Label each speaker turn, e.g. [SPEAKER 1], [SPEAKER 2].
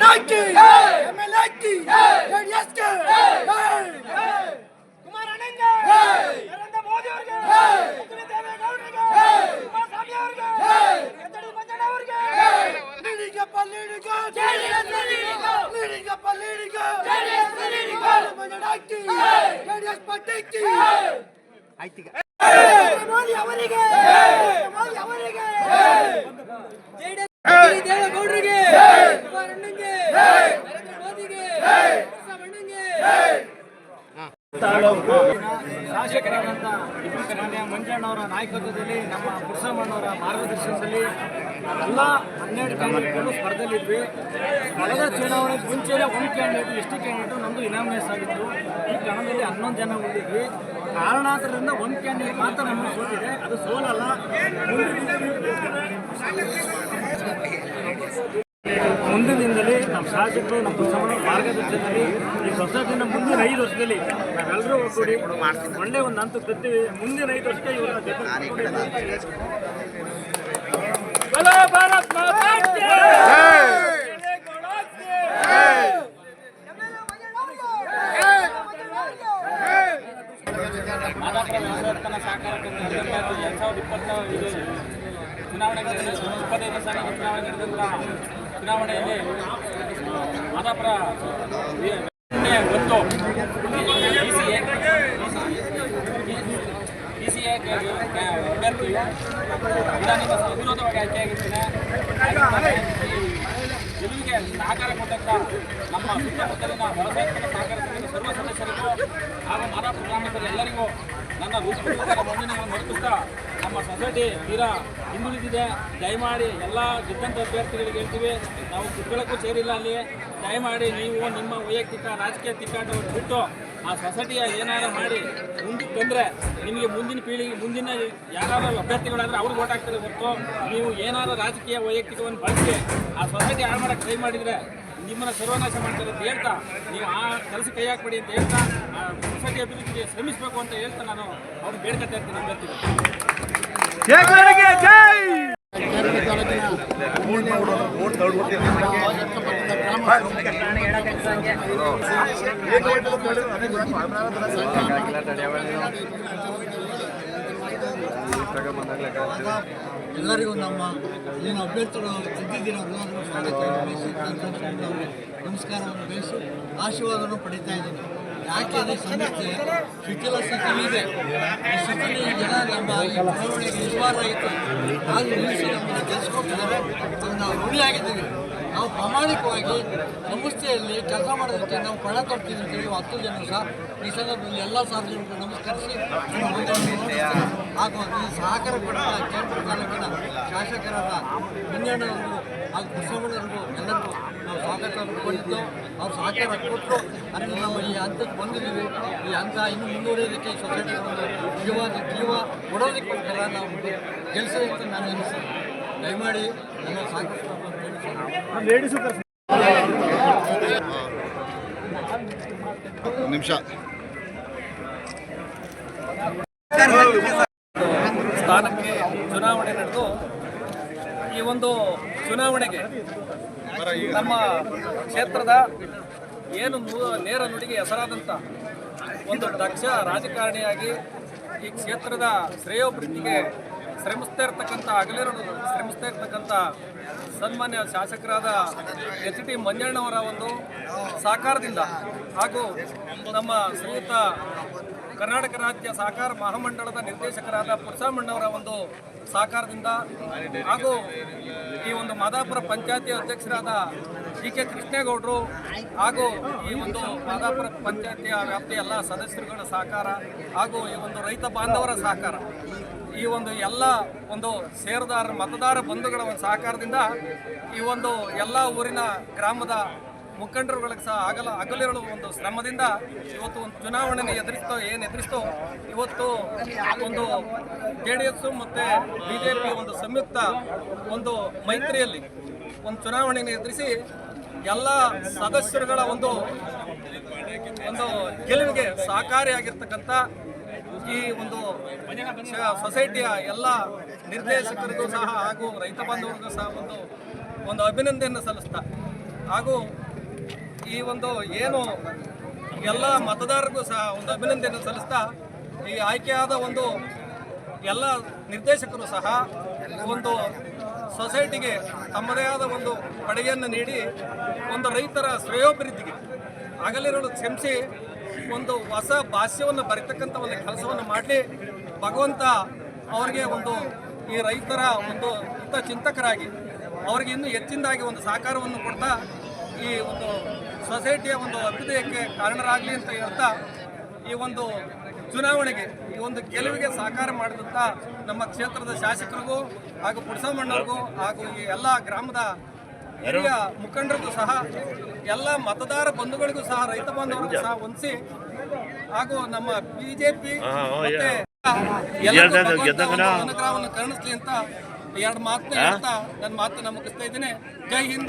[SPEAKER 1] ನಾಯ್ಕಿ ಎಮ್ಎಲ್ಎಕ್ಕಿ ಕುಮಾರ್
[SPEAKER 2] ಕುಮಾರಣ್ಣಂಗ ನರೇಂದ್ರ
[SPEAKER 1] ಮೋದಿ ಅವರಿಗೆ. ದೇವೇಗೌಡರಿಗೆ ಕುಮಾರಸ್ವಾಮಿ ಅವರಿಗೆ.
[SPEAKER 3] ಎತ್ತಡಿ ಮಂಜಣ್ಣ ಅವರಿಗೆ. ನೀರಿಗೆ ಲೀಡಿಗ ಜೆಡಿಎಸ್ ಲೀಡಿಗ
[SPEAKER 4] ನೀರಿಗೆ ಲೀಡಿಗ
[SPEAKER 3] ಜೆಡಿಎಸ್ ಲೀಡಿಗ ಮಂಜಣ್ಣ ಅಕ್ಕಿ
[SPEAKER 4] ಜೆಡಿಎಸ್ ಪಟ್ಟಿಕ್ಕಿ
[SPEAKER 3] ಆಯ್ತೀಗ
[SPEAKER 5] ಶಾಸಕರಾದಂಥ ಮಾನ್ಯ ಮಂಜಣ್ಣವರ ನಾಯಕತ್ವದಲ್ಲಿ, ನಮ್ಮ ಪುರುಷಮ್ಮಣ್ಣವರ ಮಾರ್ಗದರ್ಶನದಲ್ಲಿ ಎಲ್ಲ ಹನ್ನೆರಡು ಕ್ಯಾಂಡಿಡೇಟ್ಗಳು ಸ್ಪರ್ಧೆಯಲ್ಲಿದ್ವಿ. ಕಳೆದ ಚುನಾವಣೆ ಮುಂಚೆನೇ ಒಂದು ಕ್ಯಾಂಡಿಡೇಟ್ ಎಷ್ಟು ಕ್ಯಾಂಡಿಡೇಟ್ ನಮ್ಮದು ಇನಾಮಿನೇಸ್ ಆಗಿತ್ತು. ಈ ಕಣದಲ್ಲಿ ಹನ್ನೊಂದು ಜನ ಉಳಿದ್ವಿ. ಕಾರಣಾಂತರದಿಂದ ಒಂದು ಕ್ಯಾಂಡಿಡೇಟ್ ಮಾತ್ರ ನಮಗೆ ಸೋತಿದೆ. ಅದು ಸೋಲಲ್ಲ. ನಮ್ಮ ಶಾಸಕರು, ನಮ್ಮ ಪುರುಷಮ್ಮನ ಮಾರ್ಗದರ್ಶನದಲ್ಲಿ ಈ ಸೊಸೈಟಿನ ಮುಂದಿನ ಐದು ವರ್ಷದಲ್ಲಿ ನಾವೆಲ್ಲರೂ ಒಗ್ಗೂಡಿ ಒಳ್ಳೆ ಒಂದು ಹಂತ ತರ್ತೀವಿ ಮುಂದಿನ ಐದು ವರ್ಷಕ್ಕೆ ಇವರ ಭಾರತ್ ಚುನಾವಣೆಗಳಲ್ಲಿ ಇಪ್ಪತ್ತೈದು ಸಾವಿರ ಚುನಾವಣೆ ನಡೆದಂಥ ಚುನಾವಣೆಯಲ್ಲಿ ಮಾದಾಪುರ ಒಂದು ಬಿ ಸಿ ಎ ಗೆಲುವಿಗೆ ಸಹಕಾರ ಕೊಟ್ಟಂತ ನಮ್ಮ ಸುತ್ತಮುತ್ತಲಿನ ಹೊರಸೈನಿಕ ಸಹಕಾರ ಸರ್ವ ಸದಸ್ಯರಿಗೂ ಹಾಗೂ ಮಾದಾಪುರ ಗ್ರಾಮದ ಎಲ್ಲರಿಗೂ ನನ್ನ ಹೃತ್ಪೂರ್ವಕ ವಂದನೆಗಳನ್ನು ಅರ್ಪಿಸ್ತಾ ನಮ್ಮ ಸೊಸೈಟಿ ತೀರಾ ಹಿಂದುಳಿದಿದೆ. ದಯಮಾಡಿ ಎಲ್ಲ ಗೆದ್ದಂಥ ಅಭ್ಯರ್ಥಿಗಳಿಗೆ ಹೇಳ್ತೀವಿ, ನಾವು ಕುತ್ಕೊಳ್ಳೋಕ್ಕೂ ಸೇರಿಲ್ಲ ಅಲ್ಲಿ. ದಯಮಾಡಿ ನೀವು ನಿಮ್ಮ ವೈಯಕ್ತಿಕ ರಾಜಕೀಯ ತಿಕ್ಕಾಟವನ್ನು ಬಿಟ್ಟು ಆ ಸೊಸೈಟಿಯ ಏನಾದ್ರು ಮಾಡಿ ಮುಂದೆ ಬಂದರೆ ನಿಮಗೆ ಮುಂದಿನ ಪೀಳಿಗೆ ಮುಂದಿನ ಯಾರಾದರೂ ಅಭ್ಯರ್ಥಿಗಳಾದರೆ ಅವ್ರಿಗೆ ಓಟ್ ಹಾಕ್ತಾರೆ ಹೊರತು, ನೀವು ಏನಾದರೂ ರಾಜಕೀಯ ವೈಯಕ್ತಿಕವನ್ನು ಬಳಸಿ ಆ ಸೊಸೈಟಿ ಹಾಳು ಮಾಡೋಕ್ಕೆ ಟ್ರೈ ಮಾಡಿದರೆ ನಿಮ್ಮನ್ನ ಸರ್ವನಾಶ ಮಾಡ್ತಾರೆ ಅಂತ ಹೇಳ್ತಾ ನೀವು ಆ ಕೆಲಸ ಕೈ ಹಾಕ್ಬೇಡಿ ಅಂತ ಹೇಳ್ತಾ ಆ ಸೊಸೈಟಿ ಅಭಿವೃದ್ಧಿಗೆ ಶ್ರಮಿಸಬೇಕು ಅಂತ ಹೇಳ್ತಾ ನಾನು ಅವ್ರಿಗೆ ಬೇಡ್ಕೊತಾ ಇರ್ತೀನಿ ಅಭ್ಯರ್ಥಿಗಳು
[SPEAKER 6] ಎಲ್ಲರಿಗೂ ನಮ್ಮ ಏನು ಅಭ್ಯರ್ಥಿಗಳು ಗೆದ್ದಿದ್ದೀರೋ ಎಲ್ಲರಿಗೂ ಸಂತೋಷದಿಂದ ನಮಸ್ಕಾರವನ್ನು ಬಯಸಿ ಆಶೀರ್ವಾದವನ್ನು ಪಡಿತಾ ಇದ್ದೀನಿ. ಯಾಕೆ ಅಂದರೆ ಸಮಸ್ಯೆ ಶಿಥಿಲ ಇದೆ. ಈ ಸ್ಥಿತಿ ಜನ ನಮ್ಮ ಈ ಚುನಾವಣೆಗೆ ಆಯಿತು ಆದರೂ ನಿಲ್ಲಿಸಿ ನಮ್ಮನ್ನು ಕೆಲಸಕ್ಕೋಗ್ತಿದ್ದಾರೆ. ಅದು ನಾವು ಋಣಿಯಾಗಿದ್ದೀವಿ ನಾವು ಪ್ರಾಮಾಣಿಕವಾಗಿ ಸಂಸ್ಥೆಯಲ್ಲಿ ಕೆಲಸ ಮಾಡೋದಕ್ಕೆ ನಾವು ಪಣ ಕೊಡ್ತೀವಿ ಅಂತೇಳಿ ಹತ್ತು ಜನ ಸಹ ಈ ಸಂದರ್ಭದಲ್ಲಿ ಎಲ್ಲ ಸಾರ್ವಜನಿಕರು ನಮಸ್ಕರಿಸಿ. ಹಾಗೂ ಈ ಸಹಕಾರ ಕೊಟ್ಟ ಕೇಂದ್ರ ತಾಲೂಕಿನ ಶಾಸಕರಾದ ಮಂಜಣ್ಣವರಿಗೂ ಹಾಗೂ ಕೃಷ್ಣಮ್ಮನವರಿಗೂ ಎಲ್ಲರಿಗೂ ನಾವು ಸ್ವಾಗತವನ್ನು ಕೊಟ್ಟಿದ್ದು ಅವ್ರು ಸಹಕಾರ ಕೊಟ್ಟರು ಅದನ್ನು ನಾವು ಈ ಹಂತಕ್ಕೆ ಬಂದಿದ್ದೀವಿ. ಈ ಹಂತ ಇನ್ನು ಮುಂದುವರಿಯೋದಕ್ಕೆ ಈ ಸೊಸೈಟಿ ಒಂದು ನಿಜವಾದ ಜೀವ ಕೊಡೋದಕ್ಕೋಸ್ಕರ ನಾವು ಗೆಲ್ಲಿಸಿ ಅಂತ ನಾನು ಅನಿಸ್ತೀನಿ ದಯಮಾಡಿ ನನ್ನ ಸಾಕಷ್ಟು
[SPEAKER 7] ನಿಮಿಷ.
[SPEAKER 5] ಚುನಾವಣೆ ನಡೆದು ಈ ಒಂದು ಚುನಾವಣೆಗೆ ನಮ್ಮ ಕ್ಷೇತ್ರದ ಏನು ನೇರ ನುಡಿಗೆ ಹೆಸರಾದಂಥ ಒಂದು ದಕ್ಷ ರಾಜಕಾರಣಿಯಾಗಿ ಈ ಕ್ಷೇತ್ರದ ಶ್ರೇಯೋಭಿವೃದ್ಧಿಗೆ ಶ್ರಮಿಸ್ತಾ ಇರ್ತಕ್ಕಂಥ ಹಗಲಿರುಳು ಶ್ರಮಿಸ್ತಾ ಇರ್ತಕ್ಕಂಥ ಸನ್ಮಾನ್ಯ ಶಾಸಕರಾದ ಎಚ್ ಟಿ ಮಂಜಣ್ಣವರ ಒಂದು ಸಹಕಾರದಿಂದ ಹಾಗೂ ನಮ್ಮ ಶ್ರೀಯುತ ಕರ್ನಾಟಕ ರಾಜ್ಯ ಸಹಕಾರ ಮಹಾಮಂಡಳದ ನಿರ್ದೇಶಕರಾದ ಪುರುಷಾಮಣ್ಣವರ ಒಂದು ಸಹಕಾರದಿಂದ ಹಾಗೂ ಈ ಒಂದು ಮಾದಾಪುರ ಪಂಚಾಯತಿ ಅಧ್ಯಕ್ಷರಾದ ಡಿ ಕೆ ಕೃಷ್ಣೇಗೌಡರು ಹಾಗೂ ಈ ಒಂದು ಮಾದಾಪುರ ಪಂಚಾಯತಿಯ ವ್ಯಾಪ್ತಿಯ ಎಲ್ಲ ಸದಸ್ಯರುಗಳ ಸಹಕಾರ ಹಾಗೂ ಈ ಒಂದು ರೈತ ಬಾಂಧವರ ಸಹಕಾರ. ಈ ಒಂದು ಎಲ್ಲ ಒಂದು ಷೇರುದಾರ ಮತದಾರ ಬಂಧುಗಳ ಒಂದು ಸಹಕಾರದಿಂದ ಈ ಒಂದು ಎಲ್ಲ ಊರಿನ ಗ್ರಾಮದ ಮುಖಂಡರುಗಳಿಗೆ ಸಹ ಆಗಲ ಅಗಲಿರಲು ಒಂದು ಶ್ರಮದಿಂದ ಇವತ್ತು ಒಂದು ಚುನಾವಣೆಯನ್ನು ಎದುರಿಸ್ತೋ, ಏನು ಎದುರಿಸ್ತೋ? ಇವತ್ತು ಒಂದು ಜೆ ಡಿ ಎಸ್ ಮತ್ತು ಬಿ ಜೆ ಪಿ ಒಂದು ಸಂಯುಕ್ತ ಒಂದು ಮೈತ್ರಿಯಲ್ಲಿ ಒಂದು ಚುನಾವಣೆಯನ್ನು ಎದುರಿಸಿ ಎಲ್ಲ ಸದಸ್ಯರುಗಳ ಒಂದು ಒಂದು ಗೆಲುವಿಗೆ ಸಹಕಾರಿಯಾಗಿರ್ತಕ್ಕಂಥ ಈ ಒಂದು ಸೊಸೈಟಿಯ ಎಲ್ಲ ನಿರ್ದೇಶಕರಿಗೂ ಸಹ ಹಾಗೂ ರೈತ ಬಾಂಧವರಿಗೂ ಸಹ ಒಂದು ಒಂದು ಅಭಿನಂದನೆಯನ್ನು ಸಲ್ಲಿಸ್ತಾ. ಹಾಗೂ ಈ ಒಂದು ಏನು ಎಲ್ಲ ಮತದಾರರಿಗೂ ಸಹ ಒಂದು ಅಭಿನಂದನೆ ಸಲ್ಲಿಸ್ತಾ, ಈ ಆಯ್ಕೆಯಾದ ಒಂದು ಎಲ್ಲ ನಿರ್ದೇಶಕರು ಸಹ ಒಂದು ಸೊಸೈಟಿಗೆ ತಮ್ಮದೇ ಆದ ಒಂದು ಕೊಡುಗೆಯನ್ನು ನೀಡಿ, ಒಂದು ರೈತರ ಶ್ರೇಯೋಭಿವೃದ್ಧಿಗೆ ಹಗಲಿರುಳು ಶ್ರಮಿಸಿ ಒಂದು ಹೊಸ ಭಾಷ್ಯವನ್ನು ಬರೀತಕ್ಕಂಥ ಒಂದು ಕೆಲಸವನ್ನು ಮಾಡಲಿ. ಭಗವಂತ ಅವರಿಗೆ ಒಂದು ಈ ರೈತರ ಒಂದು ಹಿತ ಚಿಂತಕರಾಗಿ ಅವರಿಗೆ ಇನ್ನೂ ಹೆಚ್ಚಿನದಾಗಿ ಒಂದು ಸಹಕಾರವನ್ನು ಕೊಡ್ತಾ ಈ ಒಂದು ಸೊಸೈಟಿಯ ಒಂದು ಅಭ್ಯುದಯಕ್ಕೆ ಕಾರಣರಾಗಲಿ ಅಂತ ಹೇಳ್ತಾ ಈ ಒಂದು ಚುನಾವಣೆಗೆ, ಈ ಒಂದು ಗೆಲುವಿಗೆ ಸಹಕಾರ ಮಾಡಿದಂಥ ನಮ್ಮ ಕ್ಷೇತ್ರದ ಶಾಸಕರಿಗೂ ಹಾಗೂ ಪುಡಸಮಣ್ಣವ್ರಿಗೂ ಹಾಗೂ ಈ ಎಲ್ಲ ಗ್ರಾಮದ ಹಿರಿಯ ಮುಖಂಡರಿಗೂ ಸಹ ಎಲ್ಲ ಮತದಾರ ಬಂಧುಗಳಿಗೂ ಸಹ ರೈತ ಬಾಂಧವರಿಗೂ ಸಹ ಹೊಂದಿಸಿ ಹಾಗೂ ನಮ್ಮ ಬಿಜೆಪಿ ಮತ್ತೆ ಅನುಗ್ರಹವನ್ನು ಕರುಣಿಸ್ಲಿ ಅಂತ ಎರಡು ಮಾತು ಹೇಳ್ತಾ ನನ್ನ ಮಾತನ್ನ ಮುಗಿಸ್ತಾ ಇದ್ದೀನಿ. ಜೈ ಹಿಂದ್.